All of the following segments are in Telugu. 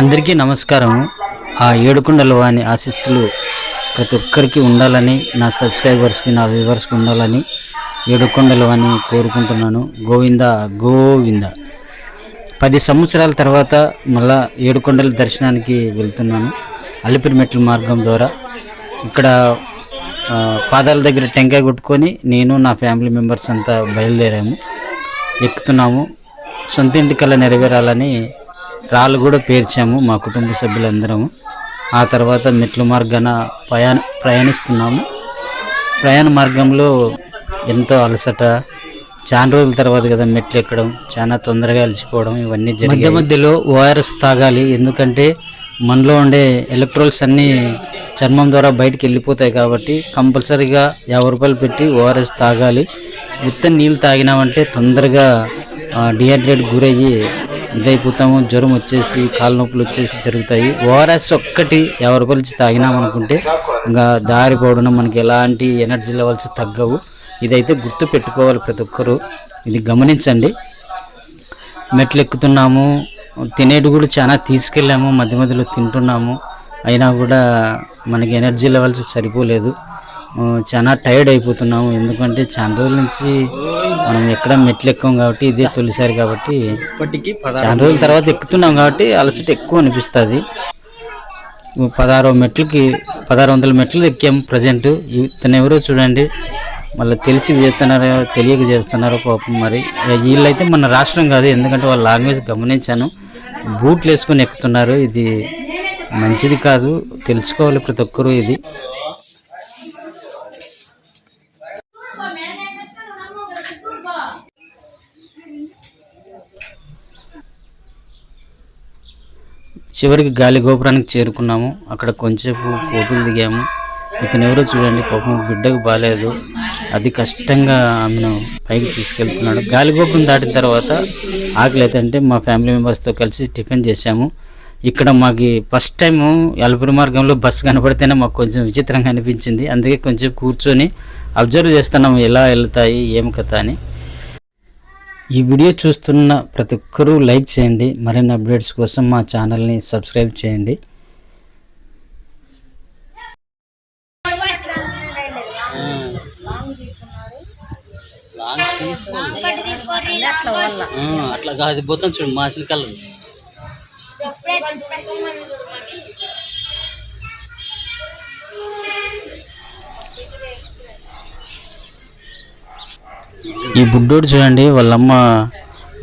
అందరికీ నమస్కారం. ఆ ఏడుకొండల వాని ఆశీస్సులు ప్రతి ఒక్కరికి ఉండాలని నా సబ్స్క్రైబర్స్కి నా వ్యూవర్స్కి ఉండాలని ఏడుకొండల వాని కోరుకుంటున్నాను. గోవింద గోవింద. పది సంవత్సరాల తర్వాత మళ్ళా ఏడుకొండల దర్శనానికి వెళ్తున్నాను. అలిపిరి మెట్ల మార్గం ద్వారా. ఇక్కడ పాదాల దగ్గర టెంకాయ కొట్టుకొని నేను నా ఫ్యామిలీ మెంబర్స్ అంతా బయలుదేరాము. ఎక్కుతున్నాము. సొంత ఇంటి కల్లా నెరవేరాలని రాళ్ళు కూడా పేర్చాము మా కుటుంబ సభ్యులందరము. ఆ తర్వాత మెట్ల మార్గాన ప్రయాణ ప్రయాణిస్తున్నాము. ప్రయాణ మార్గంలో ఎంతో అలసట చాలా రోజుల తర్వాత కదా మెట్లు ఎక్కడం చాలా తొందరగా అలసిపోవడం ఇవన్నీ మధ్య మధ్యలో ఓఆర్ఎస్ తాగాలి ఎందుకంటే మనలో ఉండే ఎలక్ట్రోల్స్ అన్నీ చర్మం ద్వారా బయటికి వెళ్ళిపోతాయి కాబట్టి కంపల్సరీగా యాభై రూపాయలు పెట్టి ఓఆర్ఎస్ తాగాలి. విత్త నీళ్ళు తాగినామంటే తొందరగా డిహైడ్రేట్ గురయ్యి ఇదైపోతాము. జ్వరం వచ్చేసి కాళ్ళ నొప్పులు వచ్చేసి జరుగుతాయి. ఓఆర్ఎస్ ఒక్కటి ఎవరి రూపాయలు తాగినామనుకుంటే ఇంకా దారి పోవడం మనకి ఎలాంటి ఎనర్జీ లెవెల్స్ తగ్గవు. ఇదైతే గుర్తు పెట్టుకోవాలి ప్రతి ఒక్కరూ. ఇది గమనించండి. మెట్లు ఎక్కుతున్నాము తినేటి కూడా చాలా తీసుకెళ్ళాము. మధ్య మధ్యలో తింటున్నాము. అయినా కూడా మనకి ఎనర్జీ లెవెల్స్ సరిపోలేదు. చాలా టైర్డ్ అయిపోతున్నాము. ఎందుకంటే చాలా రోజుల నుంచి మనం ఎక్కడ మెట్లు ఎక్కం కాబట్టి ఇదే తొలిసారి కాబట్టి చాలా రోజుల తర్వాత ఎక్కుతున్నాం కాబట్టి అలసట ఎక్కువ అనిపిస్తుంది. పదహారు మెట్లకి పదహారు వందల మెట్లు ఎక్కాము ప్రజెంట్ ఇతను ఎవరో చూడండి మళ్ళీ తెలిసి చేస్తున్నారో తెలియక చేస్తున్నారో పాపం మరి. వీళ్ళైతే మన రాష్ట్రం కాదు ఎందుకంటే వాళ్ళ లాంగ్వేజ్ గమనించాను. బూట్లు వేసుకొని ఎక్కుతున్నారు ఇది మంచిది కాదు తెలుసుకోవాలి ప్రతి ఒక్కరూ ఇది. చివరికి గాలి గోపురానికి చేరుకున్నాము. అక్కడ కొంచెంసేపు ఫోటోలు దిగాము. ఇతను ఎవరో చూడండి పాపం బిడ్డకు బాగాలేదు అది కష్టంగా ఆమెను పైకి తీసుకెళ్తున్నాడు. గాలిగోపురం దాటిన తర్వాత ఆకలి అయితే అంటే మా ఫ్యామిలీ మెంబర్స్తో కలిసి టిఫిన్ చేశాము. ఇక్కడ మాకు ఫస్ట్ టైం ఎలపురి మార్గంలో బస్సు కనపడితేనే మాకు కొంచెం విచిత్రంగా అనిపించింది. అందుకే కొంచెం కూర్చొని అబ్జర్వ్ చేస్తున్నాము ఎలా వెళ్తాయి ఏం కథ అని. ఈ వీడియో చూస్తున్న ప్రతి ఒక్కరూ లైక్ చేయండి మరిన్ని అప్డేట్స్ కోసం మా ఛానల్ని సబ్స్క్రైబ్ చేయండి అట్లా కాదు పోతాం చూడు మాసిన కలర్ ఈ బుడ్డోడు చూడండి వాళ్ళమ్మ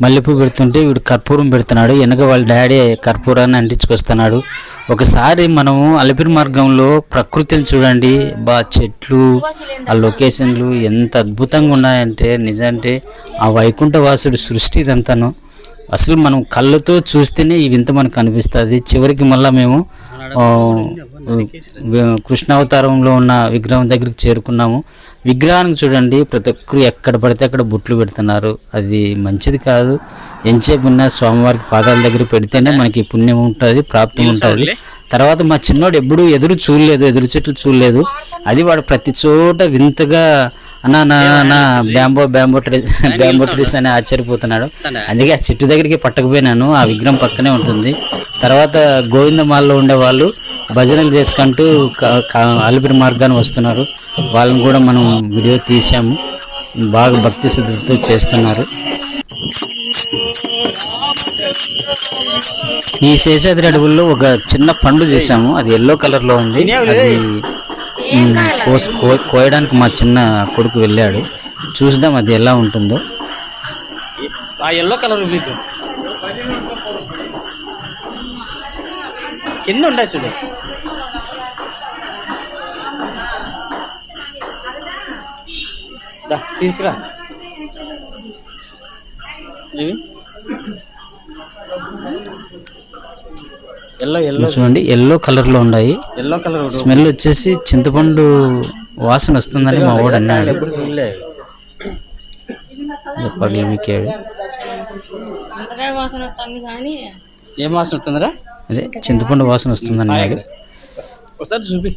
మల్లెపూ పెడుతుంటే వీడు కర్పూరం పెడుతున్నాడు. వెనక వాళ్ళ డాడీ కర్పూరాన్ని అంటించుకొస్తున్నాడు. ఒకసారి మనము అలిపిరి మార్గంలో ప్రకృతిని చూడండి. బా చెట్లు ఆ లొకేషన్లు ఎంత అద్భుతంగా ఉన్నాయంటే నిజంటే ఆ వైకుంఠవాసుడు సృష్టి ఇదంతాను. అసలు మనం కళ్ళతో చూస్తేనే ఈ వింత మనకు అనిపిస్తుంది. చివరికి మళ్ళీ మేము కృష్ణావతారంలో ఉన్న విగ్రహం దగ్గరికి చేరుకున్నాము. విగ్రహానికి చూడండి ప్రతి ఒక్కరు ఎక్కడ పడితే అక్కడ బుట్లు పెడుతున్నారు. అది మంచిది కాదు. ఎంతసేపు ఉన్న స్వామివారికి పాదాల దగ్గర పెడితేనే మనకి పుణ్యం ఉంటుంది ప్రాప్తి ఉంటుంది. తర్వాత మా చిన్నోడు ఎప్పుడు ఎదురు చూడలేదు ఎదురు చెట్లు చూడలేదు. అది వాడు ప్రతి చోట వింతగా అన్నా నా నా bamboo bamboo tree bamboo trees అని ఆశ్చర్యపోతున్నాడు. అందుకే ఆ చెట్టు దగ్గరికి పట్టకపోయినాను ఆ విగ్రహం పక్కనే ఉంటుంది. తర్వాత గోవిందమాల్లో ఉండే వాళ్ళు భజనలు చేసుకుంటూ అలిపిరి మార్గాన్ని వస్తున్నారు. వాళ్ళని కూడా మనం వీడియో తీసాము బాగా భక్తి శ్రద్ధతో చేస్తున్నారు. ఈ శేషాద్రి అడవుల్లో ఒక చిన్న పండు చేసాము అది ఎల్లో కలర్లో ఉంది అది కోస్ కో- కోయడానికి మా చిన్న కొడుకు వెళ్ళాడు. చూద్దాం అది ఎలా ఉంటుందో. ఆ ఎల్లో కలర్ మీకు కింద ఉండే చూడు. దా, తీసుకురా. ఇవి? చూడండి ఎల్లో కలర్లో ఉన్నాయి. ఎల్లో కలర్ స్మెల్ వచ్చేసి చింతపండు వాసన వస్తుందని మా వాడు అన్నాడు. ఏం వాసన వస్తుందిరా? అదే చింతపండు వాసన వస్తుందన్నాడు ఒకసారి చూపి.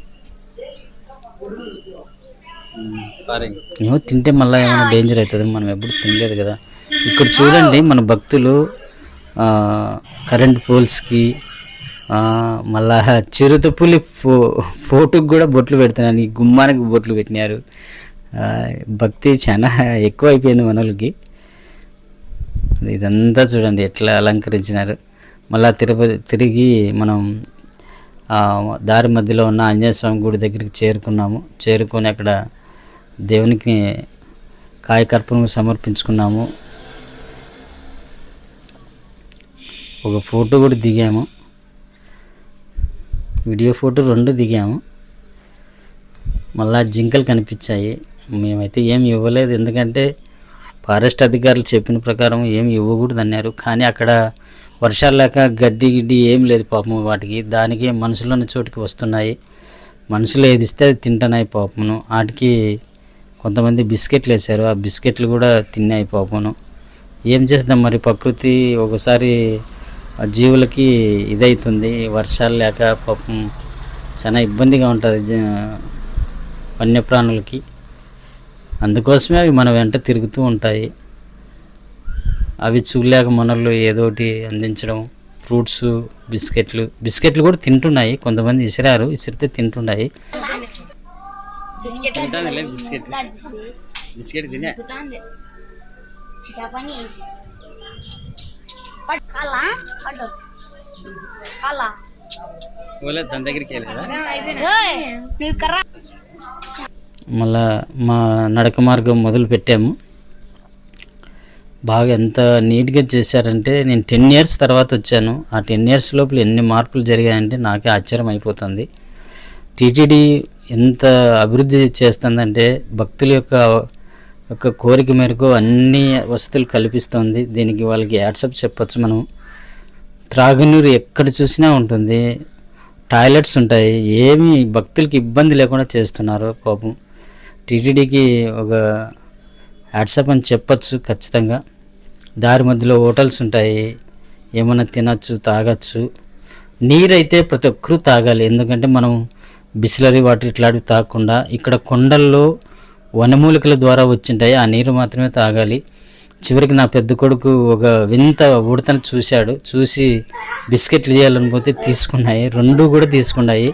ఏమో తింటే మళ్ళీ ఏమైనా డేంజర్ అవుతుంది. మనం ఎప్పుడు తినలేదు కదా. ఇక్కడ చూడండి మన భక్తులు ఆ, కరెంట్ పోల్స్కి మళ్ళా చిరుతపులి ఫో ఫోటోకి కూడా బొట్లు పెడుతున్నాను ఈ గుమ్మానికి బొట్లు పెట్టినారు. భక్తి చాలా ఎక్కువ అయిపోయింది మనోళ్ళకి. ఇదంతా చూడండి ఎట్లా అలంకరించినారు. మళ్ళా తిరుపతి తిరిగి మనం దారి మధ్యలో ఉన్న ఆంజనేయ స్వామి గుడి దగ్గరికి చేరుకున్నాము. చేరుకొని అక్కడ దేవునికి కాయకర్పూరం సమర్పించుకున్నాము. ఒక ఫోటో కూడా దిగాము. వీడియో ఫోటో రెండు దిగాము. మళ్ళా జింకలు కనిపించాయి. మేమైతే ఏం ఇవ్వలేదు. ఎందుకంటే ఫారెస్ట్ అధికారులు చెప్పిన ప్రకారం ఏం ఇవ్వకూడదు అన్నారు. కానీ అక్కడ వర్షాలు లేక గడ్డి గిడ్డి ఏం లేదు పాపం వాటికి. దానికి మనుషులున్న చోటుకి వస్తున్నాయి. మనుషులు ఏది ఇస్తే అది తింటున్నాయి పాపమును. వాటికి కొంతమంది బిస్కెట్లు వేశారు. ఆ బిస్కెట్లు కూడా తిన్నాయి పాపమును. ఏం చేస్తాం మరి? ప్రకృతి ఒకసారి జీవులకి ఇదవుతుంది వర్షాలు లేక పాపం చాలా ఇబ్బందిగా ఉంటుంది జ- వన్యప్రాణులకి. అందుకోసమే అవి మన వెంట తిరుగుతూ ఉంటాయి. అవి చూడలేక మనల్లో ఏదో ఒకటి అందించడం ఫ్రూట్స్ బిస్కెట్లు బిస్కెట్లు కూడా తింటున్నాయి. కొంతమంది ఇసిరారు ఇసిరితే తింటున్నాయి. బిస్కెట్ బిస్కెట్ బిస్కెట్ తినే. ఓలే దాని దగ్గరికి కర్ర మళ్ళా మా నడక మార్గం మొదలు పెట్టాము. బాగా ఎంత నీట్గా చేశారంటే నేను టెన్ ఇయర్స్ తర్వాత వచ్చాను. ఆ టెన్ ఇయర్స్ లోపల ఎన్ని మార్పులు జరిగాయంటే నాకే ఆశ్చర్యం అయిపోతుంది. టీటీడీ ఎంత అభివృద్ధి చేస్తుందంటే భక్తుల యొక్క యొక్క కోరిక మేరకు అన్ని వసతులు కల్పిస్తుంది. దీనికి వాళ్ళకి యాడ్సప్ చెప్పచ్చు మనం. త్రాగునీరు ఎక్కడ చూసినా ఉంటుంది. టాయిలెట్స్ ఉంటాయి. ఏమీ భక్తులకి ఇబ్బంది లేకుండా చేస్తున్నారు పాపం. టీటీడీకి ఒక యాడ్సప్ అని చెప్పచ్చు ఖచ్చితంగా. దారి మధ్యలో హోటల్స్ ఉంటాయి. ఏమైనా తినచ్చు తాగచ్చు. నీరైతే ప్రతి ఒక్కరూ తాగాలి. ఎందుకంటే మనం బిస్లరీ వాటర్ ఇట్లాంటివి తాగకుండా ఇక్కడ కొండల్లో వనమూలికల ద్వారా వచ్చింటాయి. ఆ నీరు మాత్రమే తాగాలి. చివరికి నా పెద్ద కొడుకు ఒక వింత ఉడతను చూశాడు. చూసి బిస్కెట్లు చేయాలని పోతే తీసుకున్నాయి. రెండు కూడా తీసుకున్నాయి.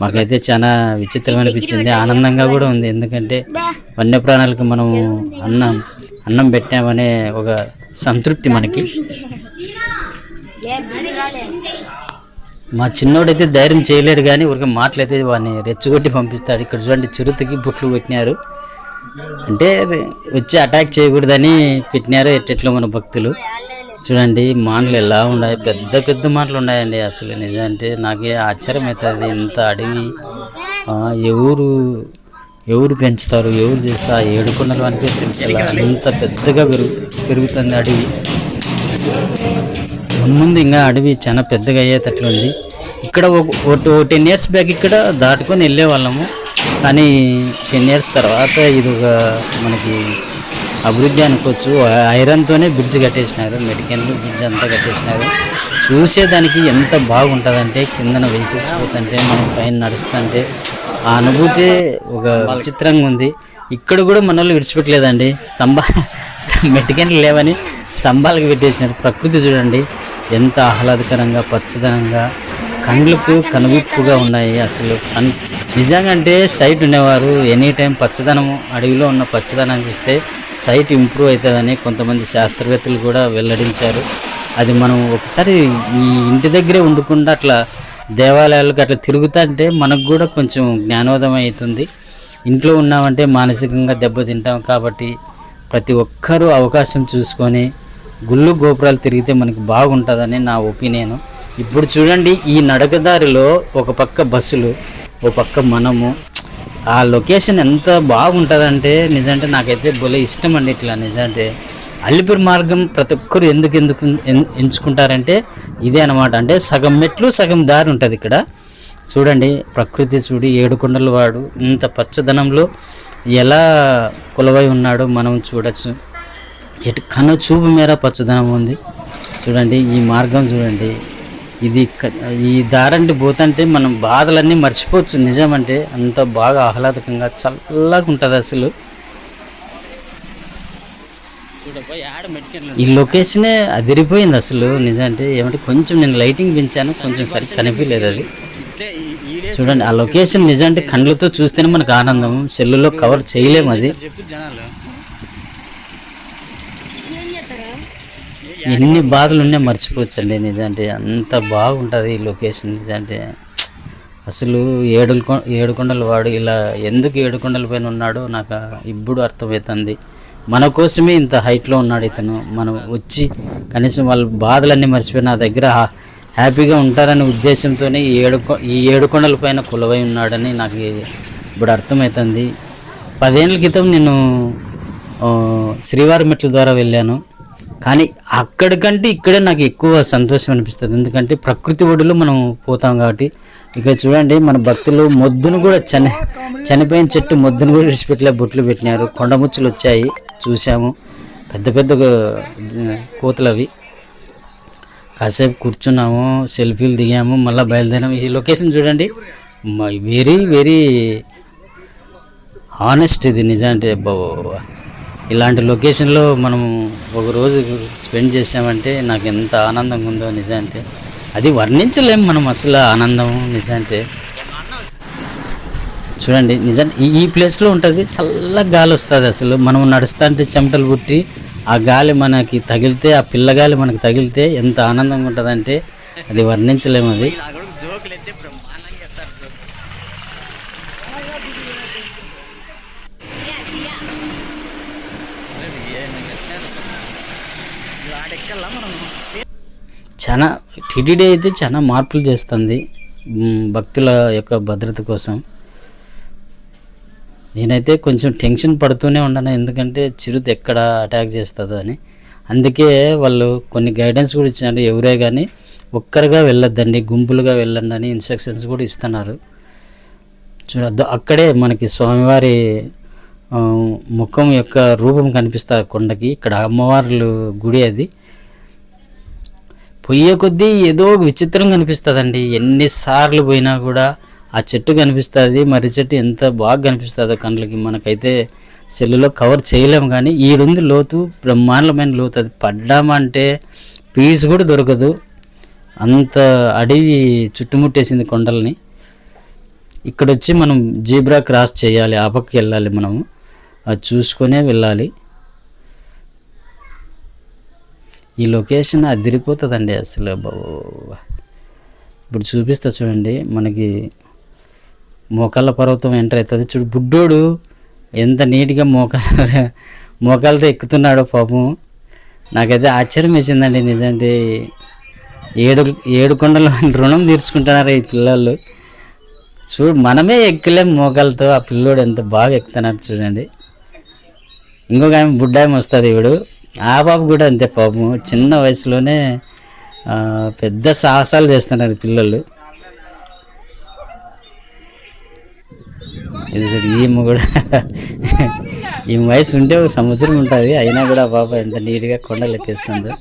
మాకైతే చాలా విచిత్రం అనిపించింది. ఆనందంగా కూడా ఉంది. ఎందుకంటే వన్యప్రాణాలకు మనం అన్నం అన్నం పెట్టామనే ఒక సంతృప్తి మనకి. మా చిన్నోడైతే ధైర్యం చేయలేడు కానీ ఊరికే మాటలైతే వాడిని రెచ్చగొట్టి పంపిస్తాడు. ఇక్కడ చూడండి చిరుతకి బుట్లు పెట్టినారు అంటే వచ్చి అటాక్ చేయకూడదని పెట్టినారు ఎట్టెట్లో మన భక్తులు. చూడండి మాటలు ఎలా ఉన్నాయి. పెద్ద పెద్ద మాటలు ఉన్నాయండి అసలు నిజంటే నాకే ఆశ్చర్యం అవుతుంది. ఇంత అడవి ఎవరు ఎవరు పెంచుతారు ఎవరు చేస్తారు? ఆ ఏడుకొండలు అంటే తెలుసు అంత పెద్దగా పెరుగు పెరుగుతుంది అడవి. ముందు ఇంకా అడవి చాలా పెద్దగా అయ్యేటట్లు ఉంది ఇక్కడ ఒక టెన్ ఇయర్స్ బ్యాక్ ఇక్కడ దాటుకొని వెళ్ళే వాళ్ళము కానీ టెన్ ఇయర్స్ తర్వాత ఇది ఒక మనకి అభివృద్ధి అనుకోవచ్చు. ఐరన్తోనే బ్రిడ్జ్ కట్టేసినారు మెడికల్ బ్రిడ్జ్ అంతా కట్టేసినారు. చూసేదానికి ఎంత బాగుంటుందంటే కిందన వెహికల్స్ పోతుంటే మనం పైన నడుస్తుంటే ఆ అనుభూతి ఒక విచిత్రంగా ఉంది. ఇక్కడ కూడా మన వాళ్ళు విడిచిపెట్టలేదండి. స్తంభ మెటికెన్లు లేవని స్తంభాలకు పెట్టేసినారు. ప్రకృతి చూడండి ఎంత ఆహ్లాదకరంగా పచ్చదనంగా కండ్లకు కనువిప్పుగా ఉన్నాయి అసలు. నిజంగా అంటే సైట్ ఉండేవారు. ఎనీ టైం పచ్చదనము అడవిలో ఉన్న పచ్చదనం చూస్తే సైట్ ఇంప్రూవ్ అవుతుందని కొంతమంది శాస్త్రవేత్తలు కూడా వెల్లడించారు. అది మనం ఒకసారి ఈ ఇంటి దగ్గరే ఉండకుండా అట్లా దేవాలయాలకు అట్లా తిరుగుతుంటే మనకు కూడా కొంచెం జ్ఞానోదయం అవుతుంది. ఇంట్లో ఉన్నామంటే మానసికంగా దెబ్బతింటాం కాబట్టి ప్రతి ఒక్కరూ అవకాశం చూసుకొని గుళ్ళు గోపురాలు తిరిగితే మనకి బాగుంటుందని నా ఒపీనియన్. ఇప్పుడు చూడండి ఈ నడకదారిలో ఒక పక్క బస్సులు ఒక పక్క మనము. ఆ లొకేషన్ ఎంత బాగుంటుందంటే నిజంటే నాకైతే భలే ఇష్టం అండి ఇట్లా నిజంటే. అల్లిపిరి మార్గం ప్రతి ఒక్కరు ఎందుకు ఎందుకు ఎంచుకుంటారంటే ఇదే అనమాట అంటే సగం మెట్లు సగం దారి ఉంటుంది ఇక్కడ. చూడండి ప్రకృతి చూడి ఏడుకొండల వాడు ఇంత పచ్చదనంలో ఎలా కొలవై ఉన్నాడో మనం చూడొచ్చు. ఎటు కను చూపు మేర పచ్చదనం ఉంది. చూడండి ఈ మార్గం చూడండి. ఇది ఈ దారంటి పోతుంటే మనం బాధలన్నీ మర్చిపోవచ్చు. నిజమంటే అంత బాగా ఆహ్లాదకంగా చల్లగా ఉంటుంది అసలు. ఈ లొకేషనే అదిరిపోయింది అసలు. నిజంటే ఏమంటే కొంచెం నేను లైటింగ్ పెంచాను కొంచెం సరిగ్గా కనిపించలేదు అది. చూడండి ఆ లొకేషన్ నిజంటే కళ్ళతో చూస్తేనే మనకు ఆనందం. సెల్లులో కవర్ చేయలేము అది. ఎన్ని బాధలు ఉన్నా మర్చిపోవచ్చండి. నిజంటే అంత బాగుంటుంది ఈ లొకేషన్. నిజంటే అసలు ఏడు ఏడుకొండల వాడు ఇలా ఎందుకు ఏడుకొండల పైన ఉన్నాడో నాకు ఇప్పుడు అర్థమవుతుంది మన కోసమే ఇంత హైట్లో ఉన్నాడు ఇతను. మనం వచ్చి కనీసం వాళ్ళ బాధలన్నీ మర్చిపోయి నా దగ్గర హ్యాపీగా ఉంటారనే ఉద్దేశంతోనే ఈ ఏడు ఈ ఏడుకొండల పైన కొలువై ఉన్నాడని నాకు ఇప్పుడు అర్థమవుతుంది పదేళ్ళ క్రితం నేను శ్రీవారి మెట్ల ద్వారా వెళ్ళాను. కానీ అక్కడికంటే ఇక్కడే నాకు ఎక్కువ సంతోషం అనిపిస్తుంది. ఎందుకంటే ప్రకృతి ఒడిలో మనం పోతాం కాబట్టి. ఇక్కడ చూడండి మన భక్తులు మొద్దును కూడా చని చనిపోయిన చెట్టు మొద్దును కూడా విడిచిపెట్టలే బొట్లు పెట్టినారు. కొండముచ్చులు వచ్చాయి చూసాము పెద్ద పెద్ద కోతలు అవి కాసేపు కూర్చున్నాము సెల్ఫీలు దిగాము మళ్ళీ బయలుదేరాము. ఈ లొకేషన్ చూడండి. వెరీ వెరీ హానెస్ట్ ఇది నిజం అంటే బాబు ఇలాంటి లొకేషన్లో మనం ఒక రోజు స్పెండ్ చేసామంటే నాకు ఎంత ఆనందంగా ఉందో నిజంటే. అది వర్ణించలేము మనం అసలు ఆనందం నిజంటే. చూడండి నిజం ఈ ఈ ప్లేస్లో ఉంటుంది చల్ల గాలి వస్తుంది అసలు. మనం నడుస్తా అంటే చెమటలు పుట్టి ఆ గాలి మనకి తగిలితే ఆ పిల్లగాలి మనకి తగిలితే ఎంత ఆనందంగా ఉంటుందంటే అది వర్ణించలేము అది నా కొడుకు జోకులు ఎత్తే బ్రహ్మాండంగా ఎత్తారు జోకులు. అరే ఏమి కట్టినారు. ఇప్పుడు ఆడెక్కల్లా మనం చాలా టీటీడీ అయితే చాలా మార్పులు చేస్తుంది భక్తుల యొక్క భద్రత కోసం. నేనైతే కొంచెం టెన్షన్ పడుతూనే ఉన్నాను ఎందుకంటే చిరుత ఎక్కడ అటాక్ చేస్తుందో అని. అందుకే వాళ్ళు కొన్ని గైడెన్స్ కూడా ఇచ్చినారు ఎవరే కానీ ఒక్కరుగా వెళ్ళొద్దండి గుంపులుగా వెళ్ళండి అని ఇన్స్ట్రక్షన్స్ కూడా ఇస్తున్నారు. చూడద్దు అక్కడే మనకి స్వామివారి ముఖం యొక్క రూపం కనిపిస్తారు కొండకి ఇక్కడ అమ్మవార్లు గుడి అది. పొయ్యే కొద్దీ ఏదో ఒక విచిత్రం కనిపిస్తుందండి. ఎన్నిసార్లు పోయినా కూడా ఆ చెట్టు కనిపిస్తుంది. మర్రి చెట్టు ఎంత బాగా కనిపిస్తుందో కండ్లకి. మనకైతే సెల్లులో కవర్ చేయలేము కానీ ఈడుంది లోతు బ్రహ్మాండమైన లోతు. అది పడ్డామంటే పీస్ కూడా దొరకదు. అంత అడవి చుట్టుముట్టేసింది కొండల్ని. ఇక్కడ వచ్చి మనం జీబ్రా క్రాస్ చేయాలి. ఆ పక్కకి వెళ్ళాలి మనము. అది చూసుకొనే వెళ్ళాలి. ఈ లొకేషన్ అదిరిపోతుందండి అసలు ఇప్పుడు చూపిస్తా చూడండి మనకి మోకాళ్ళ పర్వతం ఎంటర్ అవుతుంది చూడు బుడ్డోడు ఎంత నీట్గా మోకాళ్ళ మోకాలతో ఎక్కుతున్నాడో పాపం. నాకైతే ఆశ్చర్యం వేసిందండి నిజంటే. ఏడు ఏడు కొండలు రుణం తీర్చుకుంటున్నారు ఈ పిల్లలు. చూడు మనమే ఎక్కలేం మోకాలతో ఆ పిల్లోడు ఎంత బాగా ఎక్కుతున్నాడు చూడండి. ఇంకొక ఆమె బుడ్డాయం వస్తుంది ఇవిడు ఆ పాప కూడా అంతే పాపం. చిన్న వయసులోనే పెద్ద సాహసాలు చేస్తున్నారు పిల్లలు. ఇది చూడు ఈమె కూడా ఈమె వయసు ఉంటే ఒక సంవత్సరం ఉంటుంది. అయినా కూడా పాప ఎంత నీట్గా కొండలు ఎక్కిస్తుందో